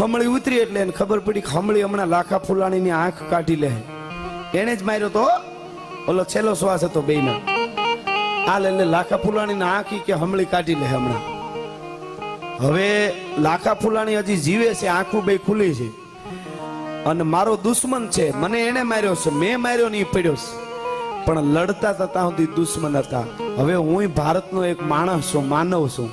હમળી ઉતરી એટલે એને ખબર પડી કે હમળી હમણાં લાખા ફુલાણીની આંખ કાઢી લે. એને જ માર્યો તો ઓલો છેલ્લો શ્વાસ હતો બેયનો. આ લે લાખા ફૂલાણીની આંખી કે હમળી કાઢી લે હમણાં. હવે લાખા ફૂલાણી હજી જીવે છે, આંખું બે ખુલી છે. અને મારો દુશ્મન છે, મને એને માર્યો છે, મેં માર્યો નહીં પડ્યો છે. પણ લડતા હતા સુધી દુશ્મન હતા. હવે હું ભારતનો એક માણસ છું, માનવ છું.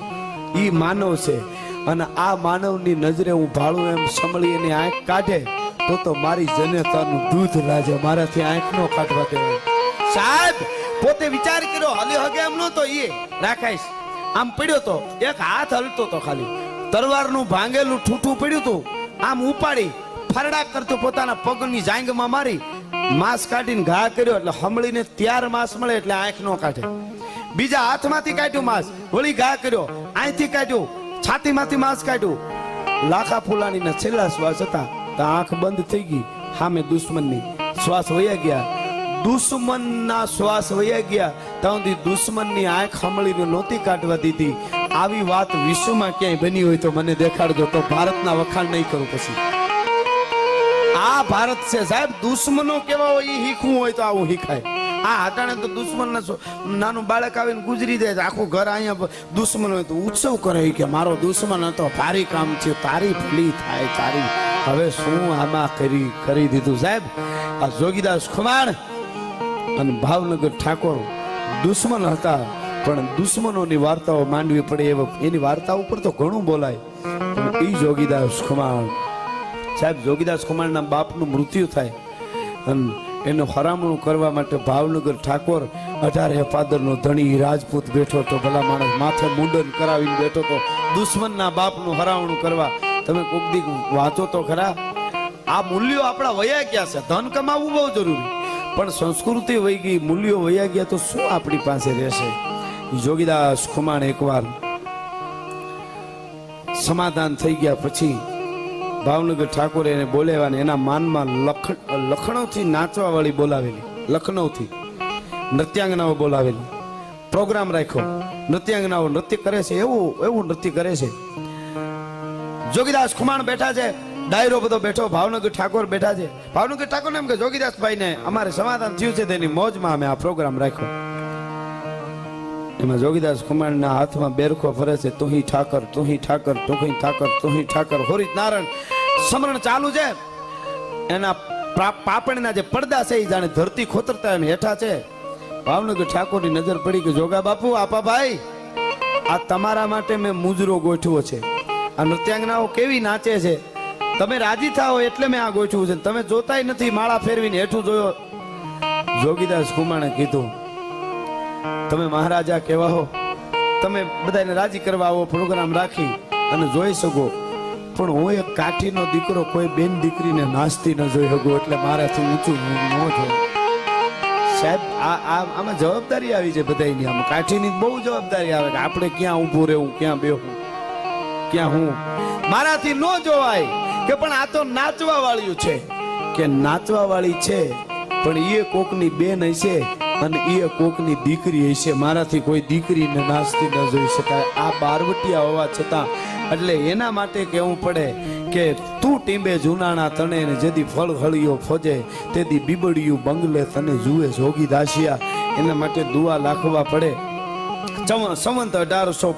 ઈ માનવ છે. અને આ માનવની નજરે હું ભાળું એમ સંભળી એની આંખ કાઢે, તો તો મારી જનતાનું દૂધ લાજે, મારાથી આંખ નો કાઢવા દેવાય સાહેબ, પોતે વિચાર કર્યો હલી હગે એમ નતો એ રાખાઈશ આમ પડ્યો તો, એક હાથ હલતો તો ખાલી. તરવારનું ભાંગેલું ઠૂઠું પડ્યું તું. આમ ઉપાડી, ફરડા કરતો પોતાના પગની જાંગમાં મારી. માંસ કાઢીને ઘા કર્યો એટલે હમળીને ત્યાર માંસ મળે એટલે આંખ નો કાઢે. બીજા હાથમાંથી કાઢ્યું માંસ. વળી ઘા કર્યો. અહીંથી કાઢ્યું. છાતીમાંથી માંસ કાઢ્યું. લાખા ફૂલાણીના છેલ્લા શ્વાસ હતા. તો આંખ બંધ થઈ ગઈ. સામે દુશ્મનની શ્વાસ વયા ગયા. દુશ્મનના શ્વાસ વયા ગયા. ત્યાંથી દુશ્મનની આંખ હમળીને નહોતી કાઢવા દીધી. આવી વાત વિશ્વમાં ક્યાંય બની હોય તો મને દેખાડજો. તો ભારતના વખાણ નહીં કરું પછી. આ ભારત છે સાહેબ. દુશ્મનો કેવા હોય એ શીખવું હોય તો આવું શીખાય. આ હટાણે તો દુશ્મન નાનું બાળક આવીને ગુજરી જાય આખું ઘર અહીંયા દુશ્મન હોય તો ઉત્સવ કરે કે મારો દુશ્મન હતો, ભારી કામ છે તારી ભલી થાય, તારી હવે શું આમાં કરી કરી દીધું? સાહેબ, આ જોગીદાસ ખુમાણ અને ભાવનગર ઠાકોર દુશ્મન હતા, પણ દુશ્મનોની વાર્તાઓ માંડવી પડે એવા એની વાર્તા ઉપર તો ઘણું બોલાય. પણ એ જોગીદાસ ખુમાણ સાહેબ, જોગીદાસ ખુમાણના બાપનું મૃત્યુ થાય. અને એનું હરામણું કરવા માટે ભાવનગર ઠાકોર અઢારે ફાદરનો ધણી રાજપૂત બેઠો તો ભલા માણસ માથે મુંડન કરાવીને બેઠો તો દુશ્મનના બાપનું હરામણું કરવા. તમે કોક વાંચો તો ખરા. આ મૂલ્યો આપણા વયા ગયા છે. ધન કમાવવું બહુ જરૂરી. પણ સંસ્કૃતિ વહી ગઈ, મૂલ્યો વયા ગયા તો શું આપણી પાસે રહેશે? જોગીદાસ ખુમાણ એકવાર સમાધાન થઈ ગયા પછી ભાવનગર ઠાકોરે એને બોલાવ્યા એના માનમાં લખણ નાચવા વાળી બોલાવેલી. લખનૌથી. નૃત્યાંગનાઓ બોલાવેલી. પ્રોગ્રામ રાખ્યો. નૃત્યાંગનાઓ નૃત્ય કરે છે, એવું એવું નૃત્ય કરે છે. જોગીદાસ ખુમાણ બેઠા છે. ડાયરો બધો બેઠો. ભાવનગર ઠાકોર બેઠા છે. ભાવનગર ઠાકોર એમ કે જોગીદાસભાઈ ને અમારે સમાધાન થયું છે, તેની મોજમાં અમે આ પ્રોગ્રામ રાખ્યો. એમાં જોગીદાસ કુમારના હાથમાં બેરખો ફરે છે, તુહી ઠાકર તુહી ઠાકર તુહી ઠાકર તુહી ઠાકર. હોરિત નારાયણ, સમરણ ચાલુ છે. એના પાપણના જે પડદા છે, એ જાણે ધરતી ખોતરતા એમ હેઠા છે. ભાવનગર ઠાકોરની નજર પડી કે, જોગા બાપુ, આપા ભાઈ, આ તમારા માટે મેં મુજરો ગોઠવો છે. આ નૃત્યાંગનાઓ કેવી નાચે છે? તમે રાજી થાઓ એટલે મેં આ ગોઠવ્યું છે. તમે જોતાય નથી માળા ફેરવીને હેઠું જોયો. જોગીદાસ કુમાણે કીધું તમે મહારાજા કહેવા હો. તમે બધાને રાજી કરવા આવો, પ્રોગ્રામ રાખી અને જોઈ શકો. પણ હું એક કાઠીનો દીકરો, કોઈ બેન દીકરીને નાસ્તી ન જોઈ શકું, એટલે મારાથી ઊંચું ન થયું સાહેબ, આ આમાં જવાબદારી આવી છે બધાની આમાં. કાઠીની બહુ જવાબદારી આવે કે આપણે ક્યાં ઊભું રહેવું, ક્યાં બેહવું, ક્યાં હું. મારાથી ન જોવાય કે પણ આ તો નાચવા વાળ્યું છે. કે નાચવા વાળી છે, પણ એ કોકની બેન હશે અને એ કોકની દીકરી હશે મારાથી કોઈ દીકરીને નાચતી ન જોઈ શકાય. આ બારવટિયા હોવા છતાં, એટલે એના માટે કહેવું પડે કે તું ટીંબે જુનાણા તણે ને જેદી ફળ હળીઓ ફોજે, તેદી બીબડિયું બંગલે તને જુએ જોગી દાસિયા. એના માટે દુઆ લાખવા પડે. સંવંત અઢારસો